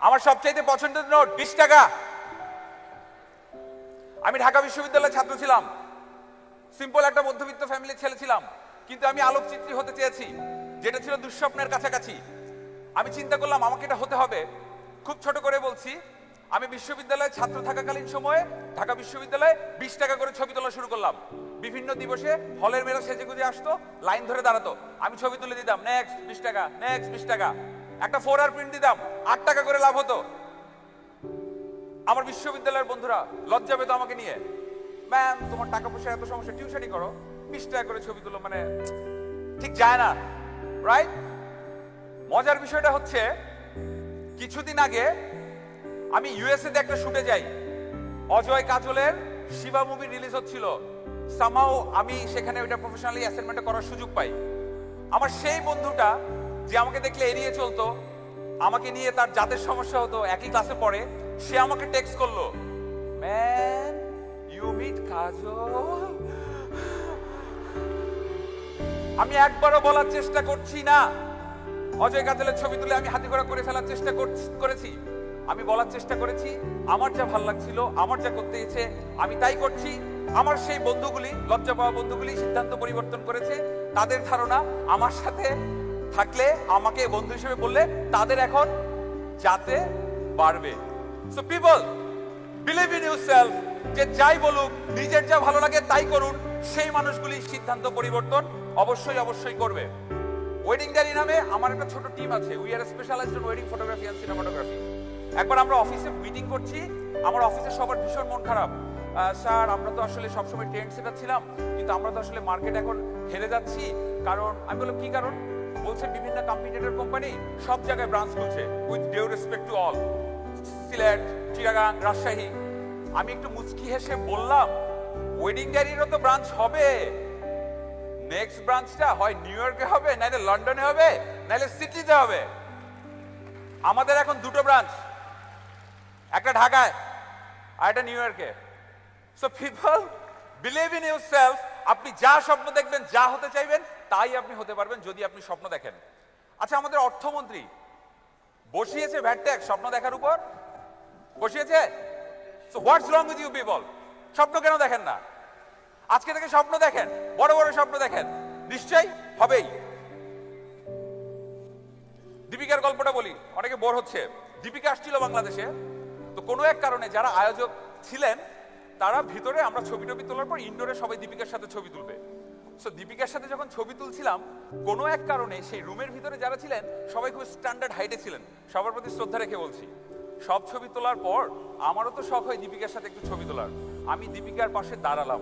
আমার সবচাইতে পছন্দের নোট বিশ টাকা। আমি ঢাকা বিশ্ববিদ্যালয়ের ছাত্র ছিলাম। সিম্পল একটা মধ্যবিত্ত ফ্যামিলির ছেলে ছিলাম। কিন্তু আমি আলোকচিত্রী হতে চেয়েছি, যেটা ছিল দুঃস্বপ্নের কাছাকাছি। আমি চিন্তা করলাম, আমাকে এটা হতে হবে। খুব ছোট করে বলছি, আমি বিশ্ববিদ্যালয়ে ছাত্র থাকাকালীন সময়ে ঢাকা বিশ্ববিদ্যালয়ে বিশ টাকা করে ছবি তোলা শুরু করলাম। বিভিন্ন দিবসে হলের মেয়েরা সেজে গুজে আসতো, লাইন ধরে দাঁড়াতো। আমি ছবি তুলে দিতাম নেক্সট বিশ টাকা নেক্সট বিশ টাকা। একটা ফোর আর প্রিন্ট দিতাম, আট টাকা করে লাভ হতো। আমার বিশ্ববিদ্যালয়ের বন্ধুরা লজ্জা পেতো আমাকে নিয়ে। ম্যাম তোমার টাকা পয়সা এত সমস্যা টিউশনই করো। বিশ টাকা করে ছবি তুলো মানে ঠিক যায় না। রাইট মজার বিষয়টা হচ্ছে, কিছুদিন আগে আমি ইউএসএ তে একটা শুটে যাই। অজয় কাজলের শিবা মুভি রিলিজ হচ্ছিল। সামাও আমি সেখানে ওইটা প্রফেশনালি অ্যাসাইনমেন্ট করার সুযোগ পাই। আমার সেই বন্ধুটা যে আমাকে দেখলে এড়িয়ে চলতো, আমাকে নিয়ে তার জাতের সমস্যা হতো, একই ক্লাসে পড়ে, সে আমাকে টেক্সট করল ম্যান ইউ মিট কাজল। আমি একবারও বলার চেষ্টা করছি না। অজয় কাজলের ছবি তুলে আমি হাতি ঘোড়া করে ফেলার চেষ্টা করছি- করেছি। আমি বলার চেষ্টা করেছি, আমার যা ভালো লাগছিল, আমার যা করতে ইচ্ছে, আমি তাই করছি। আমার সেই বন্ধুগুলি, লজ্জা পাওয়া বন্ধুগুলি সিদ্ধান্ত পরিবর্তন করেছে। তাদের ধারণা আমার সাথে থাকলে আমাকে বন্ধু হিসেবে বললে তাদের এখন যাতে বাড়বে। So people believe in yourself যে যাই বলুক, নিজের যা ভালো লাগে তাই করুন, সেই মানুষগুলি সিদ্ধান্ত পরিবর্তন অবশ্যই অবশ্যই করবে। ওয়েডিং ডায়েরি নামে আমার একটা ছোট টিম আছে we are specialized wedding photography and cinematography একবার আমরা অফিসে মিটিং করছি, আমার অফিসে সবার ভীষণ মন খারাপ। স্যার, আমরা তো আসলে সবসময় ট্রেন্ড সেটার ছিলাম, কিন্তু আমরা তো আসলে মার্কেট এখন হেরে যাচ্ছি। কারণ, আমি বললাম, কি কারণ? বলছে, বিভিন্ন কম্পিটিটর কোম্পানি সব জায়গায় ব্রাঞ্চ খুলছে with due respect to all Sylhet, Chittagong, Rajshahi. আমি একটু মুচকি হেসে বললাম ওয়েডিং ডায়েরিরও তো ব্রাঞ্চ হবে। নেক্সট ব্রাঞ্চটা হয় নিউ ইয়র্কে হবে, নাইলে লন্ডনে হবে, নাইলে সিডনিতে হবে। আমাদের এখন দুটো ব্রাঞ্চ একটা ঢাকায় আর একটা নিউ ইয়র্কে so people believe in yourself আপনি যা স্বপ্ন দেখবেন, যা হতে চাইবেন, তাই আপনি হতে পারবেন যদি আপনি স্বপ্ন দেখেন। আচ্ছা আমাদের অর্থমন্ত্রী বসিয়েছে ভ্যাট ট্যাক্স স্বপ্ন দেখার উপর। বসিয়েছে? So what's wrong with you people স্বপ্ন কেন দেখেন না? আজকে থেকে স্বপ্ন দেখেন, বড় বড় স্বপ্ন দেখেন। নিশ্চয়ই হবেই। দীপিকার গল্পটা বলি, অনেকে বোর হচ্ছে। দীপিকা আসছিল বাংলাদেশে। তো কোনো এক কারণে যারা আয়োজক ছিলেন তারা ভিতরে, আমরা ছবি টবি তোলার পর ইনডোরে সবাই দীপিকার সাথে ছবি তুলবে। সো দীপিকার সাথে যখন ছবি তুলছিলাম, কোনো এক কারণে সেই রুমের ভিতরে যারা ছিলেন, সবাই খুব স্ট্যান্ডার্ড হাইটে ছিলেন। সবার প্রতি শ্রদ্ধা রেখে বলছি, সব ছবি তোলার পর আমারও তো শখ হয় দীপিকার সাথে একটু ছবি তোলার। আমি দীপিকার পাশে দাঁড়ালাম।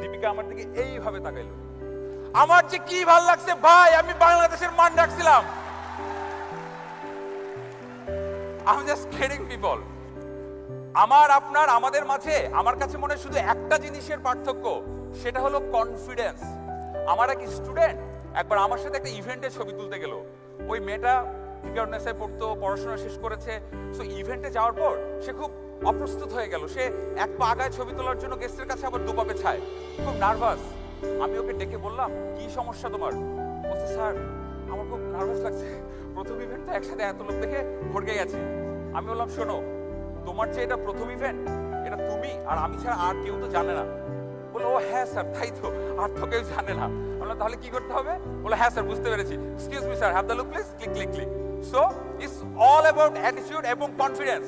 দীপিকা আমার দিকে এইভাবে তাকাইলো। আমার যে কি ভালো লাগছে ভাই, আমি বাংলাদেশের মান রাখছিলাম। আমি জাস্ট কিডিং পিপল আমার, আপনার, আমাদের মাঝে, আমার কাছে মনে শুধু একটা জিনিসের পার্থক্য, সেটা হলো কনফিডেন্স আমার এক স্টুডেন্ট একবার আমার সাথে একটা ইভেন্টে ছবি তুলতে গেল। ওই মেয়েটা ফিগারনেসে পড়তো, পড়াশোনা শেষ করেছে। সো ইভেন্টে যাওয়ার পর সে খুব অপ্রস্তুত হয়ে গেল। সে এক পা আগায় ছবি তোলার জন্য গেস্টের কাছে আবার দু পাপে ছায় খুব নার্ভাস আমি ওকে ডেকে বললাম, কি সমস্যা তোমার? বলছে, স্যার, আমার খুব নার্ভাস লাগছে। প্রথম ইভেন্ট তো একসাথে এত লোক দেখে ভরকে গেছে। আমি বললাম, শোনো তোমার চেয়ে এটা প্রথম ইভেন্ট এটা তুমি আর আমি ছাড়া আর কেউ তো জানে না। বলে, ও হ্যাঁ স্যার, তাই তো। আর তো কেউ জানে না। বললাম, তাহলে কি করতে হবে? বলে হ্যাঁ স্যার, বুঝতে পেরেছি। Excuse me sir have the look please click click click so it's all about attitude এবং কনফিডেন্স